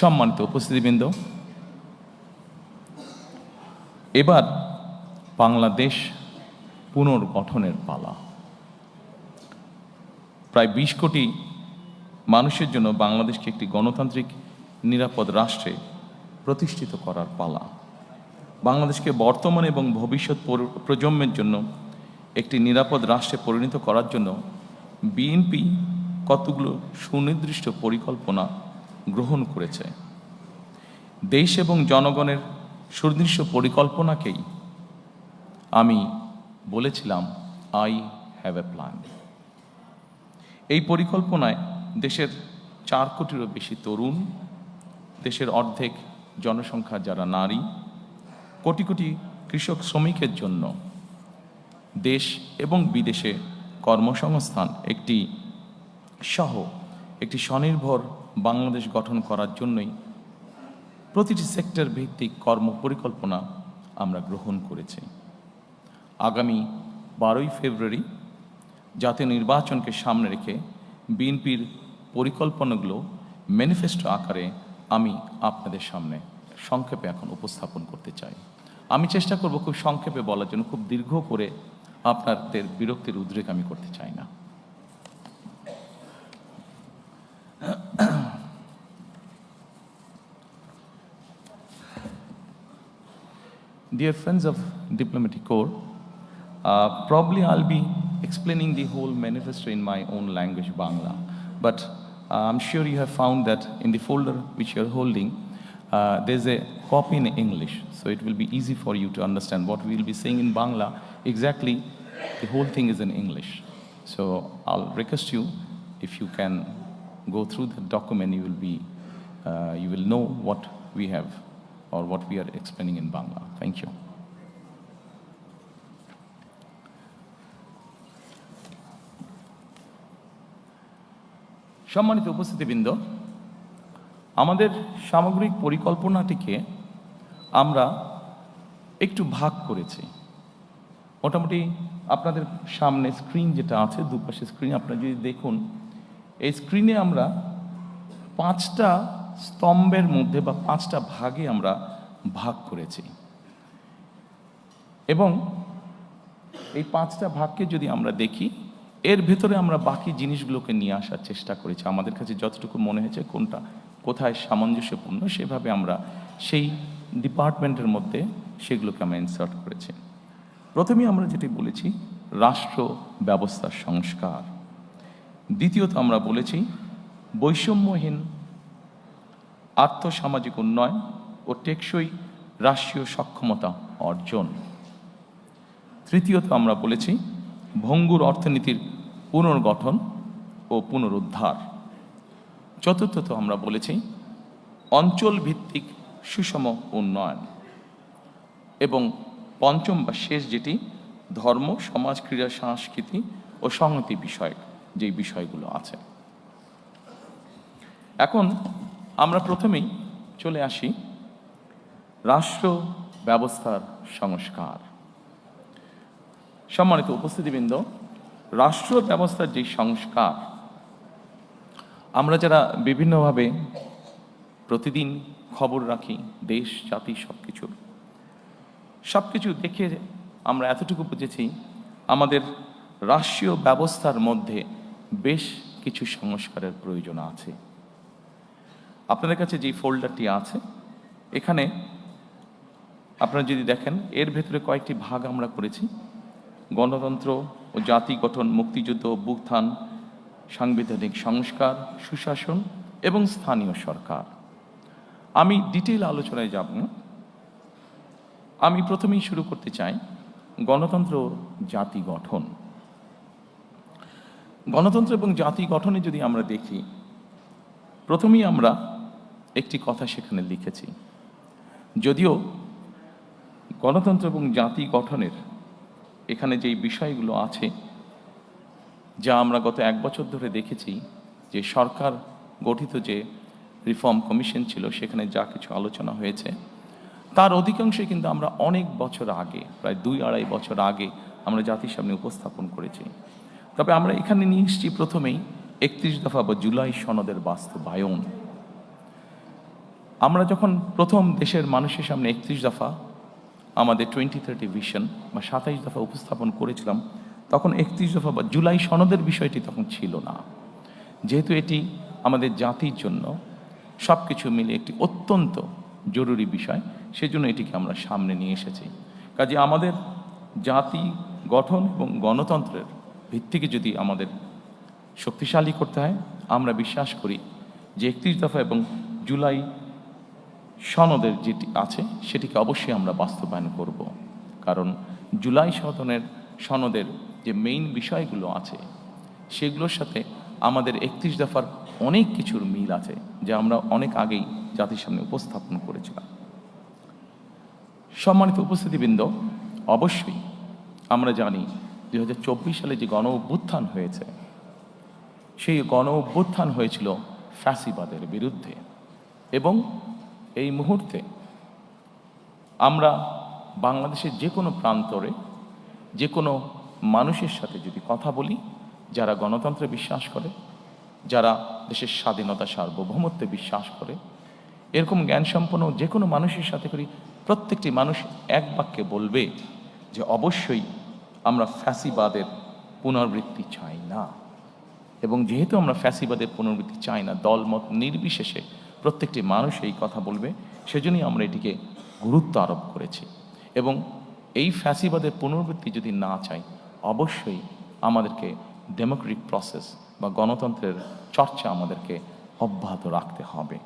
সম্মানিত উপস্থিতিবৃন্দ, এবার বাংলাদেশ পুনর্গঠনের পালা। প্রায় বিশ কোটি মানুষের জন্য বাংলাদেশকে একটি গণতান্ত্রিক, নিরাপদ রাষ্ট্রে প্রতিষ্ঠিত করার পালা। বাংলাদেশকে বর্তমান এবং ভবিষ্যৎ প্রজন্মের জন্য একটি নিরাপদ রাষ্ট্রে পরিণত করার জন্য বিএনপি কতগুলো সুনির্দিষ্ট পরিকল্পনা গ্রহণ করেছে। দেশ এবং জনগণের সুনির্দিষ্ট পরিকল্পনাকেই আমি বলেছিলাম আই হ্যাভ এ প্ল্যান এই পরিকল্পনায় দেশের চার কোটিরও বেশি তরুণ, দেশের অর্ধেক জনসংখ্যা যারা নারী, কোটি কোটি কৃষক শ্রমিকের জন্য দেশ এবং বিদেশে কর্মসংস্থান একটি সহ একটি স্বনির্ভর বাংলাদেশ গঠন করার জন্যই প্রতিটি সেক্টর ভিত্তিক কর্ম পরিকল্পনা আমরা গ্রহণ করেছি। আগামী বারোই ফেব্রুয়ারি জাতীয় নির্বাচনকে সামনে রেখে বিএনপির পরিকল্পনাগুলো ম্যানিফেস্টো আকারে আমি আপনাদের সামনে সংক্ষেপে এখন উপস্থাপন করতে চাই। আমি চেষ্টা করব খুব সংক্ষেপে বলার জন্য, খুব দীর্ঘ করে আপনাদের বিরক্তির উদ্রেক আমি করতে চাই না। Dear friends of Diplomatic Corps, uh, probably I'll be explaining the whole manifesto in my own language, Bangla. But uh, I'm sure you have found that in the folder which you're holding, uh, there's a copy in English. So it will be easy for you to understand what we will be saying in Bangla. Exactly, the whole thing is in English. So I'll request you, if you can go through the document, you will be, uh, you will know what we have or what we are explaining in Bangla. Thank you. সম্মানিত উপস্থিতিবৃন্দ, আমাদের সামগ্রিক পরিকল্পনাটিকে আমরা একটু ভাগ করেছি মোটামুটি আপনাদের সামনে স্ক্রিন যেটা আছে, দুপাশে স্ক্রিন আপনারা যদি দেখুন, এই স্ক্রিনে আমরা পাঁচটা স্তম্ভের মধ্যে বা পাঁচটা ভাগে আমরা ভাগ করেছি। এবং এই পাঁচটা ভাগকে যদি আমরা দেখি, এর ভেতরে আমরা বাকি জিনিসগুলোকে নিয়ে আসার চেষ্টা করেছি। আমাদের কাছে যতটুকু মনে হয়েছে কোনটা, কোথায় সামঞ্জস্যপূর্ণ সেভাবে আমরা সেই ডিপার্টমেন্টের মধ্যে সেগুলোকে আমরা ইনসার্ট করেছি। প্রথমেই আমরা যেটি বলেছি, রাষ্ট্র ব্যবস্থার সংস্কার। দ্বিতীয়ত আমরা বলেছি, বৈষম্যহীন আর্থসামাজিক উন্নয়ন ও টেকসই রাষ্ট্রীয় সক্ষমতা অর্জন। তৃতীয়ত আমরা বলেছি ভঙ্গুর অর্থনীতির পুনর্গঠন ও পুনরুদ্ধার। চতুর্থত আমরা বলেছি অঞ্চল ভিত্তিক সুষম উন্নয়ন এবং পঞ্চম বা শেষ যেটি ধর্ম, সমাজ, ক্রীড়া, সংস্কৃতি ও সংহতি বিষয়ক যে বিষয়গুলো আছে। এখন আমরা প্রথমেই চলে আসি রাষ্ট্র ব্যবস্থার সংস্কার। সম্মানিত উপস্থিতিবৃন্দ, রাষ্ট্র ব্যবস্থার যে সংস্কার, আমরা যারা বিভিন্নভাবে প্রতিদিন খবর রাখি, দেশ, জাতি সব কিছু সব কিছু দেখে আমরা এতটুকু বুঝেছি, আমাদের রাষ্ট্রীয় ব্যবস্থার মধ্যে বেশ কিছু সংস্কারের প্রয়োজন আছে। আপনাদের কাছে যে ফোল্ডারটি আছে, এখানে আপনারা যদি দেখেন, এর ভেতরে কয়েকটি ভাগ আমরা করেছি। গণতন্ত্র ও জাতি গঠন, মুক্তিযুদ্ধ, অভ্যুত্থান, সাংবিধানিক সংস্কার, সুশাসন এবং স্থানীয় সরকার। আমি ডিটেল আলোচনায় যাব। না আমি প্রথমেই শুরু করতে চাই গণতন্ত্র জাতি গঠন। গণতন্ত্র এবং জাতি গঠনে যদি আমরা দেখি, প্রথমেই আমরা একটি কথা সেখানে লিখেছি। যদিও গণতন্ত্র এবং জাতি গঠনের এখানে যেই বিষয়গুলো আছে, যা আমরা গত এক বছর ধরে দেখেছি, যে সরকার গঠিত যে রিফর্ম কমিশন ছিল, সেখানে যা কিছু আলোচনা হয়েছে, তার অধিকাংশই কিন্তু আমরা অনেক বছর আগে, প্রায় দুই আড়াই বছর আগে আমরা জাতির সামনে উপস্থাপন করেছি। তবে আমরা এখানে নিয়ে এসেছি প্রথমেই একত্রিশ দফা বা জুলাই সনদের বাস্তবায়ন। আমরা যখন প্রথম দেশের মানুষের সামনে একত্রিশ দফা, আমাদের টোয়েন্টি থার্টি ভিশন বা সাতাইশ দফা উপস্থাপন করেছিলাম, তখন একত্রিশ দফা বা জুলাই সনদের বিষয়টি তখন ছিল না। যেহেতু এটি আমাদের জাতির জন্য সব কিছু মিলে একটি অত্যন্ত জরুরি বিষয়, সেজন্য এটিকে আমরা সামনে নিয়ে এসেছি। কাজে আমাদের জাতি গঠন এবং গণতন্ত্রের ভিত্তিকে যদি আমাদের শক্তিশালী করতে হয়, আমরা বিশ্বাস করি যে একত্রিশ দফা এবং জুলাই সনদের যেটি আছে, সেটিকে অবশ্যই আমরা বাস্তবায়ন করব। কারণ জুলাই সদনের সনদের যে মেইন বিষয়গুলো আছে, সেগুলোর সাথে আমাদের একত্রিশ দফার অনেক কিছুর মিল আছে, যা আমরা অনেক আগেই জাতির সামনে উপস্থাপন করেছিলাম। সম্মানিত উপস্থিতিবৃন্দ, অবশ্যই আমরা জানি দু হাজার চব্বিশ সালে যে গণ অভ্যুত্থান হয়েছে, সেই গণ অভ্যুত্থান হয়েছিল ফ্যাসিবাদের বিরুদ্ধে এবং এই মুহূর্তে আমরা বাংলাদেশের যে কোনো প্রান্তরে, যে কোনো মানুষের সাথে যদি কথা বলি, যারা গণতন্ত্রে বিশ্বাস করে, যারা দেশের স্বাধীনতা সার্বভৌমত্বে বিশ্বাস করে, এরকম জ্ঞানসম্পন্ন যে কোনো মানুষের সাথে করি, প্রত্যেকটি মানুষ এক বাক্যে বলবে যে অবশ্যই আমরা ফ্যাসিবাদের পুনরাবৃত্তি চাই না। এবং যেহেতু আমরা ফ্যাসিবাদের পুনরাবৃত্তি চাই না, দলমত নির্বিশেষে প্রত্যেকটি মানুষ এই কথা বলবে, সেজন্যই আমরা এটিকে গুরুত্ব আরোপ করেছি। এবং এই ফ্যাসিবাদের পুনরাবৃত্তি যদি না চাই, অবশ্যই আমাদেরকে ডেমোক্রেটিক প্রসেস বা গণতন্ত্রের চর্চা আমাদেরকে অব্যাহত রাখতে হবে।